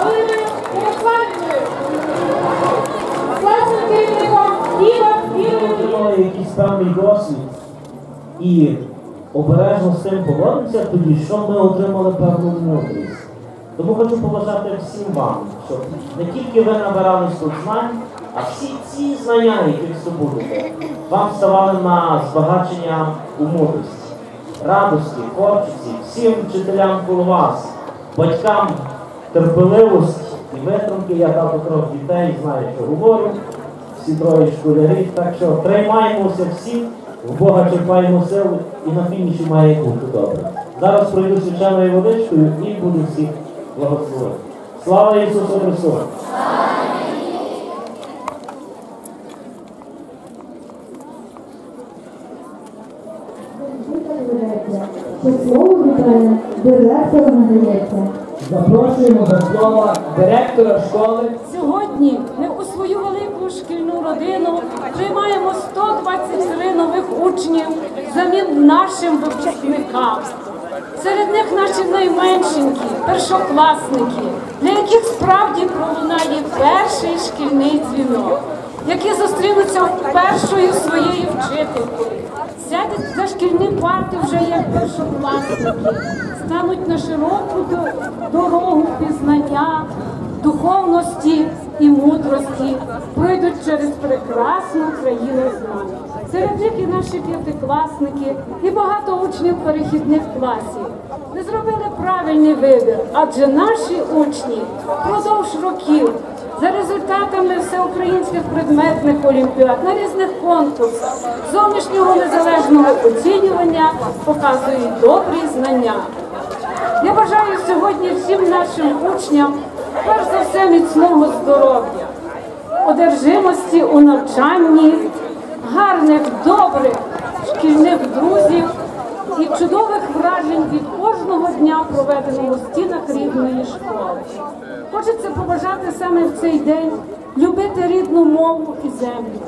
Галиною Ярославівною, класним керівником досвід і обережно з цим поводимося, тоді що ми отримали певну мудрість. Тому хочу побажати всім вам, щоб не тільки ви набирали тут знань, а всі ці знання, які здобудете, вам ставали на збагачення у мудрості, радості, творчості, всім вчителям коло вас, батькам терпеливості і витримки. Я тато трьох дітей, знаю, що говорю. Всі троє школярів. Так що тримаємося всі, в Бога черпаємо силу і на фініші має бути добре. Зараз пройду священною водичкою і буду всіх благословити. Слава Ісусу Христу! Слово вітає директор надається. Запрошуємо до слова директора школи Сьогодні ми у свою велику шкільну родину приймаємо 123 нових учнів замін нашим випускникам. Серед них наші найменшенькі, першокласники, для яких справді пролунає перший шкільний дзвінок, які зустрінуться першою своєю вчителькою. Сядуть за шкільні парти вже як першокласники, стануть на широку дорогу пізнання, духовності і мудрості, пройдуть через прекрасну країну знань. Серед них і наші п'ятикласники, і багато учнів перехідних класів. Не зробили правильний вибір, адже наші учні впродовж років за результатами всеукраїнських предметних олімпіад на різних конкурсах зовнішнього незалежного оцінювання показують добрі знання. Я бажаю сьогодні всім нашим учням перш за все міцного здоров'я, одержимості у навчанні, гарних, добрих шкільних друзів і чудових вражень від кожного дня, проведеного в стінах рідної школи. Хочеться побажати саме в цей день любити рідну мову і землю,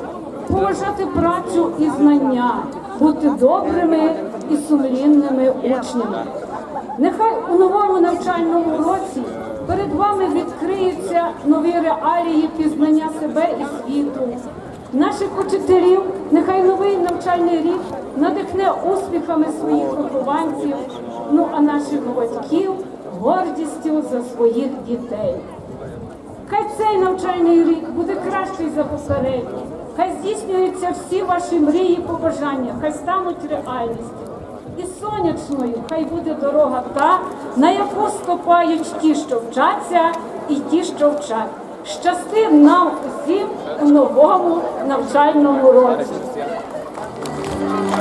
поважати працю і знання, бути добрими і сумлінними учнями. Нехай у новому навчальному році перед вами відкриються нові реалії пізнання себе і світу. Наших учителів нехай новий навчальний рік надихне успіхами своїх вихованців, ну а наших батьків гордістю за своїх дітей. Хай цей навчальний рік буде кращий за попередній. Хай здійснюються всі ваші мрії, побажання, хай стануть реальністю. І сонячною хай буде дорога та, на яку ступають ті, що вчаться, і ті, що вчать. Щасти нам усім у новому навчальному році.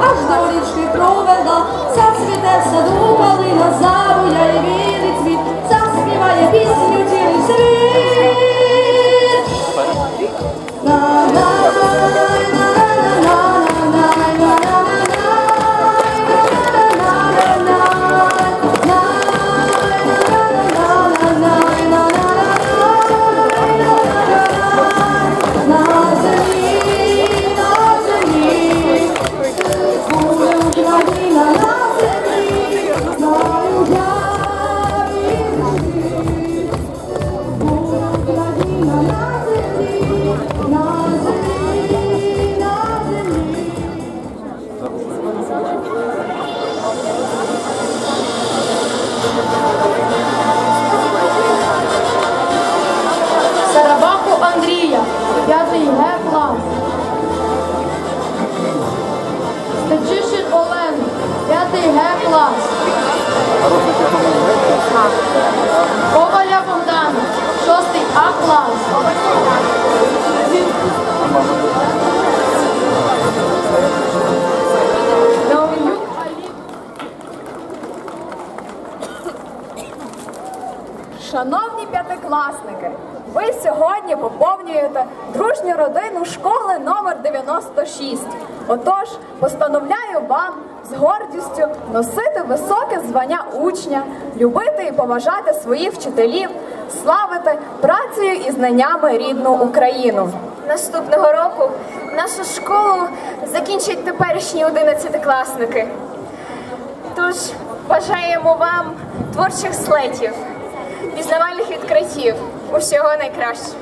аж до річки провела, зацвіте в саду калина, забуяє білий цвіт, 나의 비스를 지르시는 나나 Павла, Коваля Богдана, шостий А клас. Шановні п'ятикласники, ви сьогодні поповнюєте дружню родину школи номер 96. Отож, постановляю вам з гордістю носити високе звання учня, любити і поважати своїх вчителів, славити працею і знаннями рідну Україну. Наступного року нашу школу закінчать теперішні одинадцятикласники. Тож бажаємо вам творчих слетів, пізнавальних відкриттів, усього найкращого.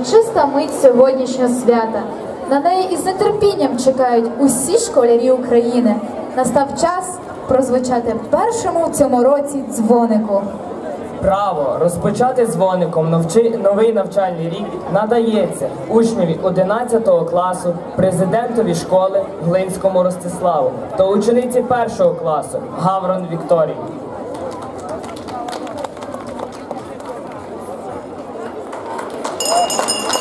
урочиста мить сьогоднішнього свята. На неї із нетерпінням чекають усі школярі України. Настав час прозвучати першому в цьому році дзвонику. Право розпочати дзвоником новчи- новий навчальний рік надається учневі 11 класу, президентові школи Глинському Ростиславу та учениці першого класу Гаврон Вікторії. Aplausos